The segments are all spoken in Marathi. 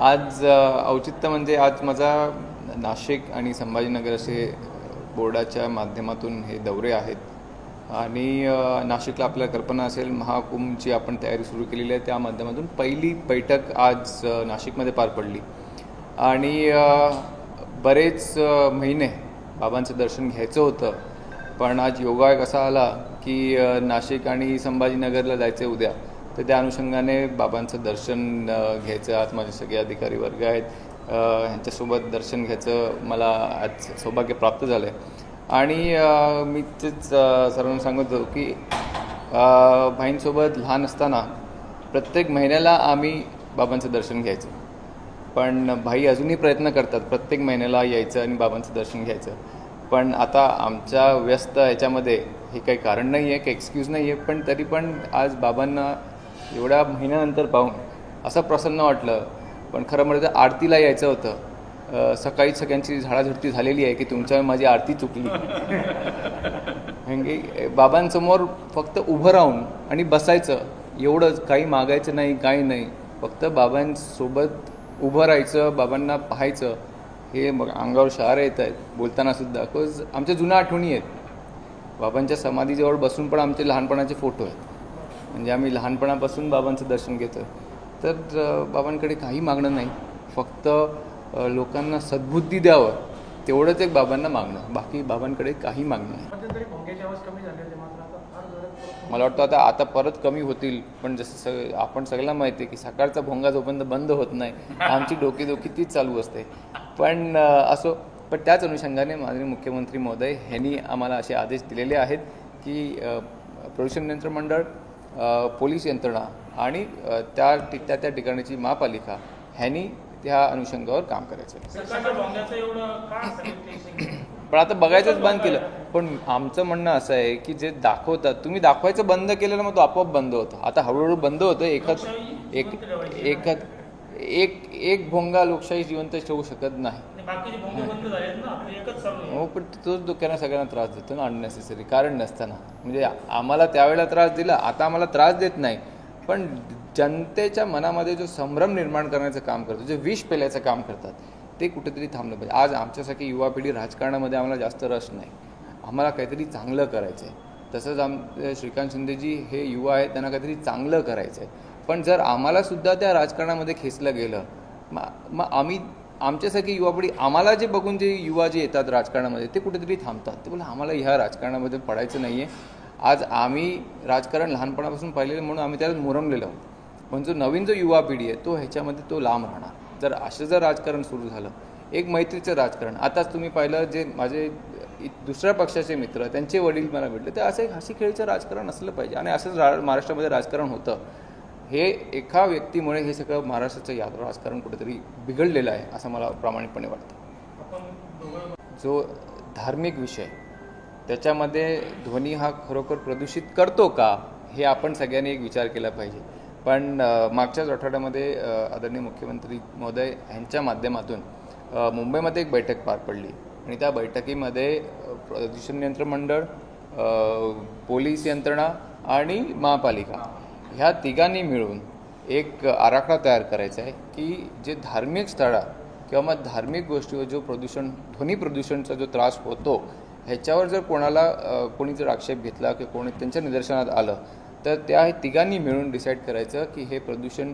आज औचित्य म्हणजे आज माझा नाशिक आणि संभाजीनगर असे बोर्डाच्या माध्यमातून हे दौरे आहेत. आणि नाशिकला आपल्याला कल्पना असेल महाकुंभची आपण तयारी सुरू केलेली आहे. त्या माध्यमातून पहिली बैठक आज नाशिकमध्ये पार पडली. आणि बरेच महिने बाबांचं दर्शन घ्यायचं होतं. पण आज योगायोग असा आला की नाशिक आणि संभाजीनगरला जायचं उद्या. तर त्या अनुषंगाने बाबांचं दर्शन घ्यायचं. आज माझे सगळे अधिकारी वर्ग आहेत. ह्यांच्यासोबत दर्शन घ्यायचं मला आज सौभाग्य प्राप्त झालं आहे आणि मी तेच सर्वांना सांगत होतो की भाईंसोबत लहान असताना प्रत्येक महिन्याला आम्ही बाबांचं दर्शन घ्यायचो. पण भाई अजूनही प्रयत्न करतात प्रत्येक महिन्याला यायचं आणि बाबांचं दर्शन घ्यायचं. पण आता आमच्या व्यस्त याच्यामध्ये हे काही कारण नाही आहे काही एक्सक्यूज नाही आहे पण तरी पण आज बाबांना एवढ्या महिन्यानंतर पाहून असं प्रसन्न वाटलं. पण खरं म्हणजे तर आरतीला यायचं होतं. सकाळी सगळ्यांची झाडाझडती झालेली आहे की तुमच्या माझी आरती चुकली. म्हणजे बाबांसमोर फक्त उभं राहून आणि बसायचं. एवढंच. काही मागायचं नाही काही नाही. फक्त बाबांसोबत उभं राहायचं बाबांना पाहायचं. हे मग अंगावर शहार येत आहेत. बोलताना सुद्धा. बिकॉज आमच्या जुन्या आठवणी आहेत. बाबांच्या समाधीजवळ बसून पण आमचे लहानपणाचे फोटो आहेत. म्हणजे आम्ही लहानपणापासून बाबांचं दर्शन घेतो तर बाबांकडे काही मागणं नाही. फक्त लोकांना सद्बुद्धी द्यावं तेवढंच एक बाबांना मागणं. बाकी बाबांकडे काही मागणं नाही. मला वाटतं आता आता परत कमी होतील. पण जसं सग आपण सगळ्यांना माहिती आहे की सकाळचा भोंगा जोपर्यंत बंद होत नाही आमची डोकीदोकी तीच चालू असते. पण असो पण त्याच अनुषंगाने माननीय मुख्यमंत्री महोदय ह्यांनी आम्हाला असे आदेश दिलेले आहेत की प्रदूषण नियंत्रण मंडळ पोलीस यंत्रणा आणि त्या त्या त्या ठिकाणची महापालिका ह्यांनी त्या अनुषंगावर काम करायचं. पण आता बघायचंच बंद केलं. पण आमचं म्हणणं असं आहे की जे दाखवतात तुम्ही दाखवायचं बंद केलं ना मग तो आपोआप बंद होतो. आता हळूहळू बंद होतं एकच एक एकच एक एक भोंगा लोकशाही जिवंत ठेवू शकत नाही. बाकीचे भोंगे बंद झालेत ना आपले एकच चालू आहे. हो पण तोच डोक्यानं सगळ्यांना त्रास देतो ना अननेसेसरी कारण नसताना म्हणजे आम्हाला त्यावेळेला त्रास दिला आता आम्हाला त्रास देत नाही. पण जनतेच्या मनामध्ये जो संभ्रम निर्माण करण्याचं काम करतो जे विष पेल्याचं काम करतात ते कुठेतरी थांबलं पाहिजे. आज आमच्यासारखी युवा पिढी राजकारणामध्ये आम्हाला जास्त रस नाही. आम्हाला काहीतरी चांगलं करायचं आहे तसंच आम श्रीकांत शिंदेजी हे युवा आहेत त्यांना काहीतरी चांगलं करायचं आहे पण जर आम्हाला सुद्धा त्या राजकारणामध्ये खेचलं गेलं मग मग आम्ही आमच्यासारखी युवा पिढी आम्हाला जे बघून जे युवा जे येतात राजकारणामध्ये ते कुठेतरी थांबतात. ते बोला आम्हाला ह्या राजकारणामध्ये पडायचं नाही आहे आज आम्ही राजकारण लहानपणापासून पाहिलेलं म्हणून आम्ही त्याला मुरमलेलो आहोत. पण जो नवीन जो युवा पिढी आहे तो ह्याच्यामध्ये तो लांब राहणार. जर असं जर राजकारण सुरू झालं एक मैत्रीचं राजकारण. आताच तुम्ही पाहिलं जे माझे दुसऱ्या पक्षाचे मित्र त्यांचे वडील मला भेटले तर असं एक हसी खेळीचं राजकारण असलं पाहिजे. आणि असंच रा महाराष्ट्रामध्ये राजकारण होतं. हे एका व्यक्तीमुळे हे सगळं महाराष्ट्राचं या राजकारण कुठेतरी बिघडलेलं आहे असं मला प्रामाणिकपणे वाटतं. जो धार्मिक विषय त्याच्यामध्ये ध्वनी हा खरोखर प्रदूषित करतो का हे आपण सगळ्यांनी एक विचार केला पाहिजे. पण मागच्याच आठवड्यामध्ये आदरणीय मुख्यमंत्री महोदय यांच्या माध्यमातून मुंबईमध्ये एक बैठक पार पडली. आणि त्या बैठकीमध्ये प्रदूषण नियंत्रण मंडळ पोलीस यंत्रणा आणि महापालिका ह्या तिघांनी मिळून एक आराखडा तयार करायचा आहे की जे धार्मिक स्थळं किंवा मग धार्मिक गोष्टीवर जो प्रदूषण ध्वनी प्रदूषणचा जो त्रास होतो ह्याच्यावर जर कोणाला कोणी जर आक्षेप घेतला किंवा कोणी त्यांच्या निदर्शनात आलं तर त्या तिघांनी मिळून डिसाईड करायचं की हे प्रदूषण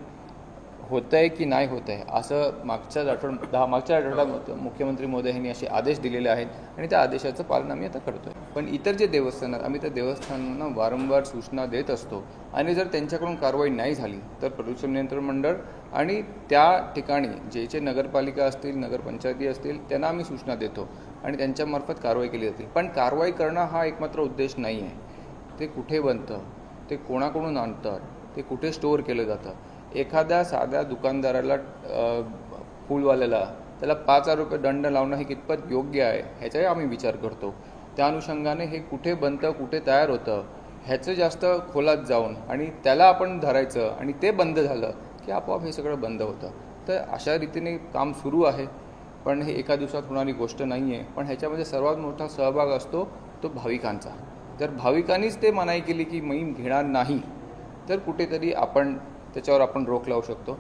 होतं आहे की नाही होत आहे असं मागच्याच आठवड दहा मागच्या आठवड्यात मुख्यमंत्री महोदय यांनी असे आदेश दिलेले आहेत आणि त्या आदेशाचं पालन आम्ही आता करतोय. पण इतर जे देवस्थान आहेत आम्ही त्या देवस्थानांना वारंवार सूचना देत असतो. आणि जर त्यांच्याकडून कारवाई नाही झाली तर प्रदूषण नियंत्रण मंडळ आणि त्या ठिकाणी जे जे नगरपालिका असतील नगरपंचायती असतील त्यांना आम्ही सूचना देतो आणि त्यांच्यामार्फत कारवाई केली जाते. पण कारवाई करणं हा एकमात्र उद्देश नाही आहे ते कुठे बनतं? ते कोणाकडून आणतात? ते कुठे स्टोअर केलं जातं? एखाद्या साध्या दुकानदाराला फूलवाल्याला फुलवाल्याला त्याला पाच हजार रुपये दंड लावणं हे कितपत योग्य आहे ह्याचाही आम्ही विचार करतो. त्या अनुषंगाने हे कुठे बनतं कुठे तयार होतं ह्याचं जास्त खोलात जाऊन आणि त्याला आपण धरायचं आणि ते बंद झालं की आपोआप हे सगळं बंद होतं. तर अशा रीतीने काम सुरू आहे. पण हे एका दिवसात होणारी गोष्ट नाही आहे पण ह्याच्यामध्ये सर्वात मोठा सहभाग असतो तो भाविकांचा. जर भाविकांनीच ते मनाई केली की मी घेणार नाही तर कुठेतरी आपण त्याच्यावर आपण रोख लावू शकतो.